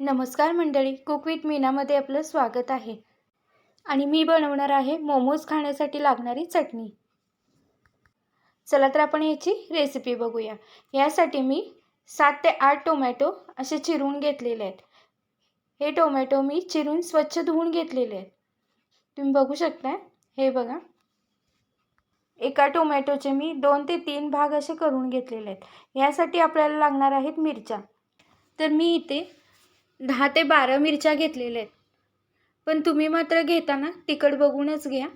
नमस्कार मंडळी cook with मीनामध्ये आपलं स्वागत आहे. आणि मी बनवणार आहे मोमोज खाण्यासाठी लागणारी चटणी. चला तर आपण याची रेसिपी बघूया. यासाठी मी सात ते आठ टोमॅटो असे चिरून घेतलेले आहेत. हे टोमॅटो मी चिरून स्वच्छ धुवून घेतलेले आहेत. तुम्ही बघू शकता हे बघा. एका टोमॅटोचे मी दोन ते तीन भाग असे करून घेतलेले आहेत. यासाठी आपल्याला लागणार आहेत मिरच्या. तर मी इथे दहा ते बारा मिरच्या घेतलेल्या आहेत. पण तुम्ही मात्र घेताना तिखट बघूनच घ्या.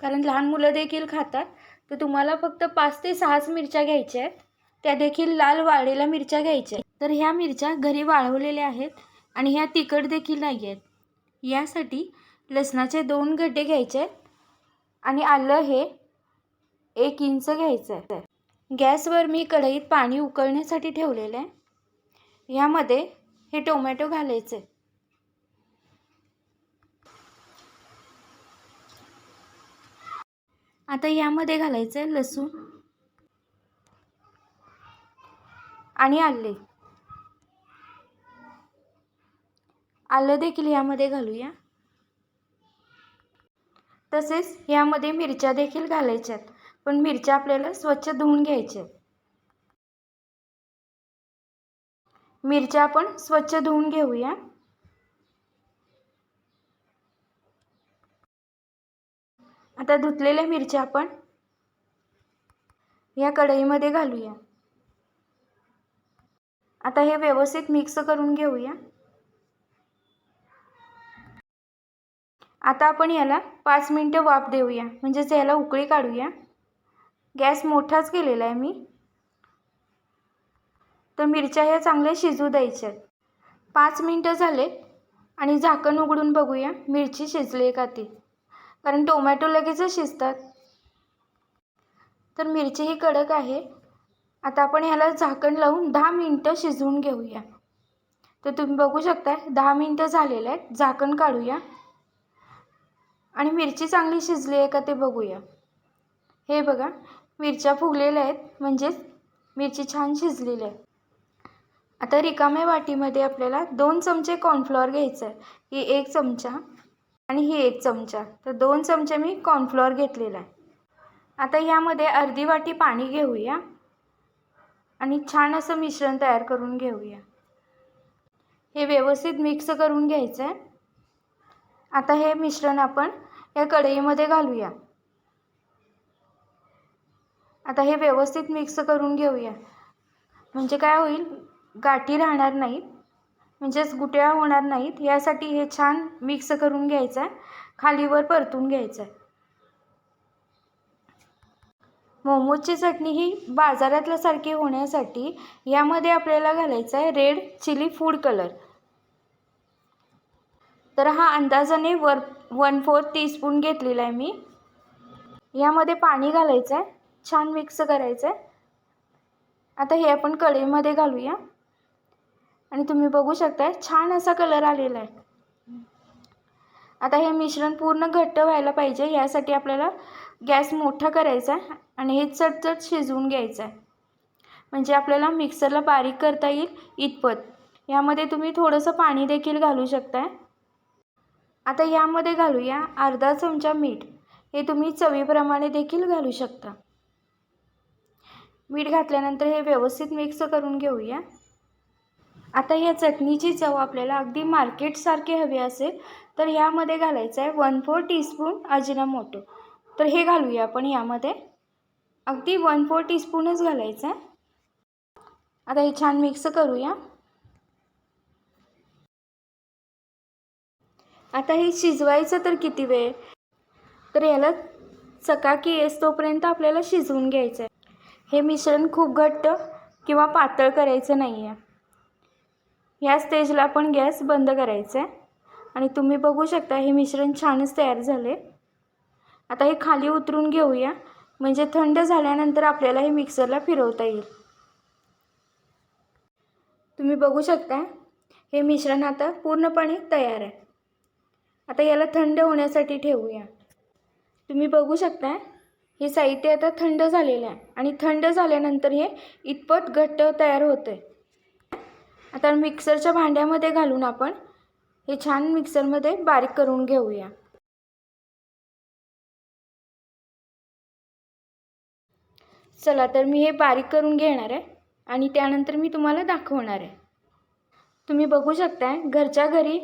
कारण लहान मुलं देखील खातात. तर तुम्हाला फक्त पाच ते सहाच मिरच्या घ्यायच्या आहेत. त्या देखील लाल वाळलेल्या मिरच्या घ्यायच्या आहेत. तर ह्या मिरच्या घरी वाळवलेल्या आहेत आणि ह्या तिखट देखील नाही आहेत. यासाठी लसणाचे दोन गड्डे घ्यायचे आहेत आणि आलं हे एक इंच घ्यायचं आहे. गॅसवर मी कढईत पाणी उकळण्यासाठी ठेवलेलं आहे. ह्यामध्ये हे टोमॅटो घालायचे. आता यामध्ये घालायचं आहे लसूण आणि आले. आलं देखील यामध्ये घालूया. तसेच यामध्ये मिरच्या देखील घालायच्यात. पण मिरच्या आपल्याला स्वच्छ धुवून घ्यायच्या. मिरच्या आपण स्वच्छ धुवून घेऊया. आता धुतलेल्या मिरच्या आपण या कढईमध्ये घालूया. आता हे व्यवस्थित मिक्स करून घेऊया. आता आपण याला पाच मिनटं वाफ देऊया म्हणजेच याला उकळी काढूया. गॅस मोठाच केलेला आहे मी. तर मिरच्या ह्या चांगल्या शिजू द्यायच्या आहेत. पाच मिनटं झाले आणि झाकण उघडून बघूया मिरची शिजली आहे का ती. कारण टोमॅटो लगेचच शिजतात. तर मिरची ही कडक आहे. आता आपण ह्याला झाकण लावून दहा मिनटं शिजवून घेऊया. तर तुम्ही बघू शकता दहा मिनटं झालेले आहेत. झाकण काढूया. आणि मिरची चांगली शिजली आहे का ते बघूया. हे बघा मिरच्या फुगलेल्या आहेत. म्हणजेच मिरची छान शिजलेली आहे. आता रिकाम्या वाटीमध्ये आपल्याला दोन चमचे कॉर्नफ्लॉवर घ्यायचं आहे. ही एक चमचा आणि ही एक चमचा. तर दोन चमचे मी कॉर्नफ्लॉवर घेतलेला आहे. आता यामध्ये अर्धी वाटी पाणी घेऊया आणि छान असं मिश्रण तयार करून घेऊया. हे व्यवस्थित मिक्स करून घ्यायचं आहे. आता हे मिश्रण आपण या कढईमध्ये घालूया. आता हे व्यवस्थित मिक्स करून घेऊया. म्हणजे काय होईल? गाठी राहणार नाहीत. म्हणजेच गुट्या होणार नाहीत. यासाठी हे छान मिक्स करून घ्यायचं आहे खालीवर परतून घ्यायचं आहे मोमोजची चटणी ही बाजारातल्यासारखी होण्यासाठी यामध्ये आपल्याला घालायचं आहे रेड चिली फूड कलर तर हा अंदाजाने वर वन फोर्थ टीस्पून घेतलेला आहे मी. यामध्ये पाणी घालायचं आहे छान मिक्स करायचं आहे आता हे आपण कढईमध्ये घालूया. आणि तुम्ही बघू शकताय छान असा कलर आलेला आहे. आता हे मिश्रण पूर्ण घट्ट व्हायला पाहिजे यासाठी आपल्याला गॅस मोठा करायचा आहे आणि हे चटचट शिजवून घ्यायचं आहे. म्हणजे आपल्याला मिक्सरला बारीक करता येईल इतपत. यामध्ये तुम्ही थोडंसं पाणी देखील घालू शकताय. आता यामध्ये घालूया अर्धा चमचा मीठ. हे तुम्ही चवीप्रमाणे देखील घालू शकता. मीठ घातल्यानंतर हे व्यवस्थित मिक्स करून घेऊया. आता या चटणीची चव आपल्याला अगदी मार्केटसारखी हवी असेल तर यामध्ये घालायचं आहे वन फोर टीस्पून अजिनामोटो तर हे घालूया आपण यामध्ये. अगदी वन फोर टीस्पूनच घालायचं आहे आता हे छान मिक्स करूया. आता हे शिजवायचं तर किती वेळ? तर याला चकाकी येस तोपर्यंत आपल्याला शिजवून घ्यायचं आहे हे मिश्रण खूप घट्ट किंवा पातळ करायचं नाही आहे ह्या स्टेजला आपण गॅस बंद करायचा आहे. आणि तुम्ही बघू शकता हे मिश्रण छानच तयार झाले. आता हे खाली उतरून घेऊया. म्हणजे थंड झाल्यानंतर आपल्याला हे मिक्सरला फिरवता येईल. तुम्ही बघू शकता हे मिश्रण आता पूर्णपणे तयार आहे. आता याला थंड होण्यासाठी ठेवूया. तुम्ही बघू शकता हे साहित्य आता थंड झालेलं आहे. आणि थंड झाल्यानंतर हे इतपत घट्ट तयार होतं आहे आता मिक्सरच्या भांड्यामध्ये घालून आपण हे छान मिक्सरमध्ये बारीक करून घेऊया. चला तर मी हे बारीक करून घेणार आहे आणि त्यानंतर मी तुम्हाला दाखवणार आहे. तुम्ही बघू शकताय घरच्या घरी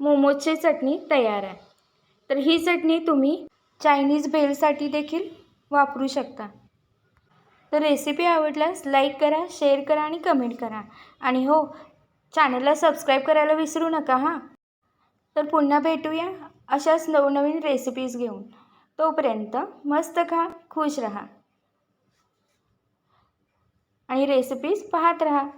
मोमोजची चटणी तयार आहे. तर ही चटणी तुम्ही चायनीज भेलसाठी देखील वापरू शकता. तर रेसिपी आवडल्यास लाईक करा शेअर करा आणि कमेंट करा. आणि हो चॅनलला सबस्क्राईब करायला विसरू नका हां. तर पुन्हा भेटूया अशाच नवनवीन रेसिपीज घेऊन. तोपर्यंत मस्त खा खुश रहा. आणि रेसिपीज पाहत राहा.